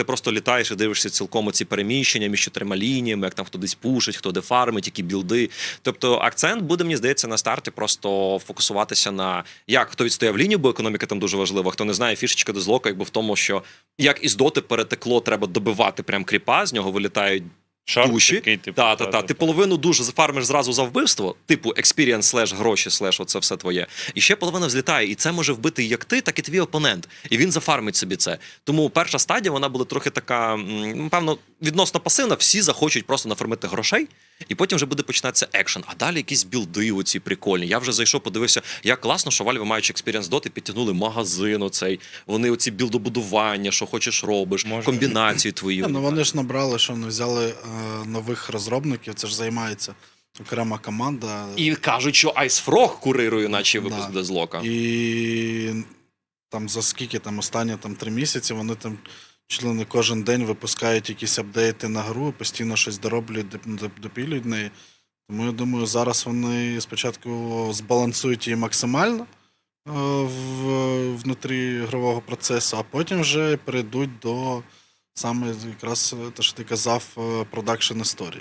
Ти просто літаєш і дивишся цілком ці переміщення між чотирма лініями, як там хто десь пушить, хто де фармить, які білди. Тобто акцент буде, мені здається, на старті просто фокусуватися на як хто відстояв лінію, бо економіка там дуже важлива. Хто не знає, фішечка дозлока, якби в тому, що як із доти перетекло, треба добивати прям кріпа, з нього вилітають Шарп душі. такий, типу, та, та, та. та-та-та. Ти половину дуже зафармиш зразу за вбивство, типу експірієнс слеш гроші, слеш оце все твоє. І ще половина взлітає, і це може вбити як ти, так і твій опонент. І він зафармить собі це. Тому перша стадія вона була трохи така, певно, відносно пасивна. Всі захочуть просто нафармити грошей, і потім вже буде починатися екшен. А далі якісь білди, оці прикольні. Я вже зайшов, подивився, як класно, що Valve, маючи експірієнс доти, підтягнули магазин. Оцей. Вони оці білдобудування, що хочеш робиш, Може. комбінацію твою. Ну, вони ж набрали, що вони взяли е, нових розробників, це ж займається окрема команда. І кажуть, що Ice Frog курирує, наче випуск Да. Дезлока. І там за скільки там останні там три місяці вони там чли не кожен день випускають якісь апдейти на гру, постійно щось дороблюють, доп- допілюють неї. Тому я думаю, зараз вони спочатку збалансують її максимально е, в, внутрі ігрового процесу, а потім вже перейдуть до саме якраз те, що ти казав, продакшн історії.